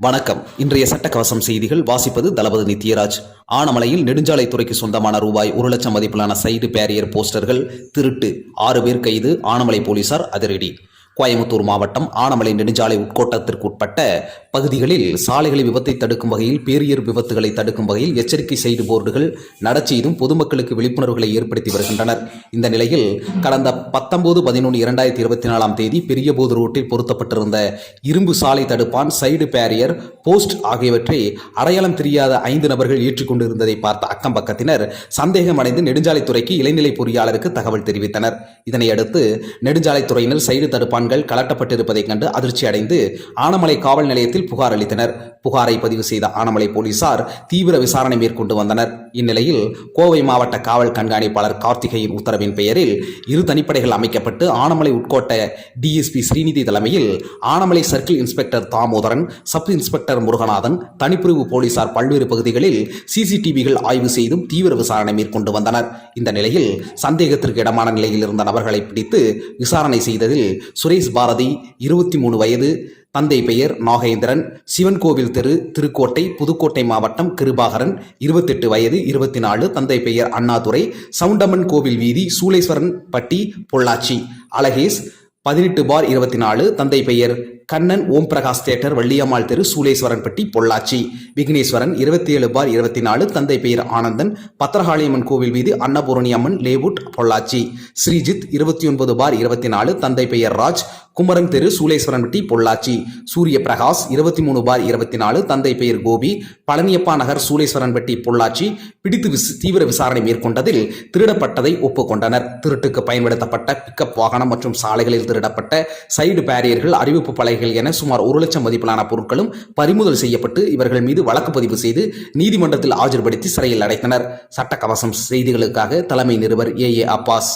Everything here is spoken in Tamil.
வணக்கம். இன்றைய சட்டக்கவசம் செய்திகள் வாசிப்பது தளபதி நித்யராஜ். ஆனமலையில் நெடுஞ்சாலைத்துறைக்கு சொந்தமான ரூபாய் ஒரு லட்சம் மதிப்பிலான சைடு பேரியர் போஸ்டர்கள் திருட்டு. ஆறு பேர் கைது ஆனமலை போலீசார் அதிரடி. கோயம்புத்தூர் மாவட்டம் ஆனமலை நெடுஞ்சாலை உட்கோட்டத்திற்கு உட்பட்ட பகுதிகளில் சாலைகளை விபத்தை தடுக்கும் வகையில் பேரியர் விபத்துகளை தடுக்கும் வகையில் எச்சரிக்கை செய்து போர்டுகள் நடச்செய்தும் பொதுமக்களுக்கு விழிப்புணர்வுகளை ஏற்படுத்தி வருகின்றனர். இந்த நிலையில் கடந்த பத்தொன்பது பதினொன்று இரண்டாயிரத்தி இருபத்தி நாலாம் தேதி பெரியபோது ரோட்டில் பொருத்தப்பட்டிருந்த இரும்பு சாலை தடுப்பான் சைடு பேரியர் போஸ்ட் ஆகியவற்றை அடையாளம் தெரியாத ஐந்து நபர்கள் ஏற்றிக்கொண்டிருந்ததை பார்த்த அக்கம் பக்கத்தினர் சந்தேகமடைந்து நெடுஞ்சாலைத்துறைக்கு இளைநிலை பொறியாளருக்கு தகவல் தெரிவித்தனர். இதனையடுத்து நெடுஞ்சாலைத்துறையினர் சைடு தடுப்பான் தடுப்பான்கள் கலட்டப்பட்டிருப்பதைக் கண்டு அதிர்ச்சி அடைந்து ஆனமலை காவல் நிலையத்தில் புகார் அளித்தனர். புகாரை பதிவு செய்த ஆனமலை போலீசார் தீவிர விசாரணை மேற்கொண்டு வந்தனர். இந்நிலையில் கோவை மாவட்ட காவல் கண்காணிப்பாளர் கார்த்திகையின் உத்தரவின் பெயரில் இரு தனிப்படைகள் அமைக்கப்பட்டு ஆனமலை உட்கோட்ட டிஎஸ்பி ஸ்ரீநிதி தலைமையில் Anamalai circle inspector Damodharan sub inspector Muruganathan தனிப்பிரிவு போலீசார் பல்வேறு பகுதிகளில் சிசிடிவிகள் ஆய்வு செய்தும் தீவிர விசாரணை மேற்கொண்டு வந்தனர். இந்த நிலையில் சந்தேகத்திற்கு இடமான நிலையில் இருந்த நபர்களை பிடித்து விசாரணை செய்ததில் சுரேஷ் பாரதி இருபத்தி மூணு வயது தந்தை பெயர் நாகேந்திரன் சிவன் கோவில் தெரு திருக்கோட்டை புதுக்கோட்டை மாவட்டம் கிருபாகரன் இருபத்தெட்டு வயது இருபத்தி நாலு தந்தை பெயர் அண்ணாதுரை சவுண்டமன் கோவில் வீதி சூளேஸ்வரன் பட்டி பொள்ளாச்சி. அழகேஷ் பதினெட்டு பார் இருபத்தி நாலு தந்தை பெயர் கண்ணன் ஓம் பிரகாஷ் தேட்டர் வள்ளியம்மாள் தெரு சூளேஸ்வரன்பட்டி பொள்ளாச்சி. விக்னேஸ்வரன் இருபத்தி ஏழு பார் இருபத்தி நாலு தந்தை பெயர் ஆனந்தன் பத்திரகாளியம்மன் கோவில் வீதி அன்னபூரணி அம்மன் லேவுட் பொள்ளாச்சி. ஸ்ரீஜித் இருபத்தி ஒன்பது பார் இருபத்தி நாலு தந்தை பெயர் ராஜ். குமரன் தெரு சூளேஸ்வரன்பட்டி பொள்ளாச்சி. சூரிய பிரகாஷ் இருபத்தி மூணு பார் இருபத்தி நாலு தந்தை பெயர் கோபி. பழனியப்பா நகர் சூளேஸ்வரன்பட்டி பொள்ளாச்சி. பிடித்து தீவிர விசாரணை மேற்கொண்டதில் திருடப்பட்டதை ஒப்புக்கொண்டனர். திருட்டுக்கு பயன்படுத்தப்பட்ட பிக்கப் வாகனம் மற்றும் சாலைகளில் திருடப்பட்ட சைடு பேரியர்கள் அறிவிப்பு பலகைகள் என சுமார் ஒரு லட்சம் மதிப்பிலான பொருட்களும் பறிமுதல் செய்யப்பட்டு இவர்கள் மீது வழக்கு பதிவு செய்து நீதிமன்றத்தில் ஆஜர்படுத்தி சிறையில் அடைத்தனர். சட்டக்கவசம் செய்திகளுக்காக தலைமை நிருபர் ஏ ஏ அப்பாஸ்.